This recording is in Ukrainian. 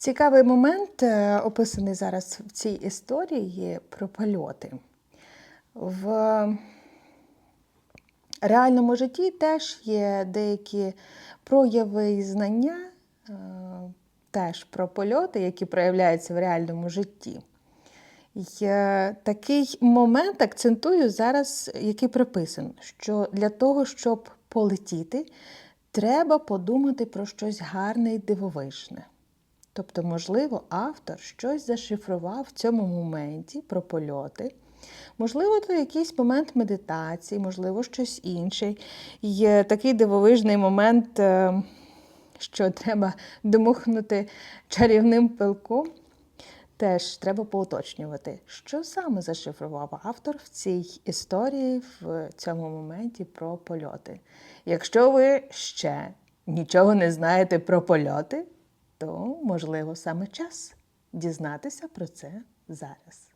Цікавий момент е, описаний зараз в цій історії про польоти. В реальному житті теж є деякі прояви і знання е, теж про польоти, які проявляються в реальному житті. Е, такий момент акцентую зараз, який приписаний, що для того, щоб полетіти, треба подумати про щось гарне і дивовижне. Тобто, можливо, автор щось зашифрував в цьому моменті про польоти. Можливо, то якийсь момент медитації, можливо, щось інше. Є такий дивовижний момент, е, що треба дмухнути чарівним пилком. Теж треба поуточнювати, що саме зашифрував автор в цій історії, в цьому моменті про польоти. Якщо ви ще нічого не знаєте про польоти, можливо саме час дізнатися про це зараз.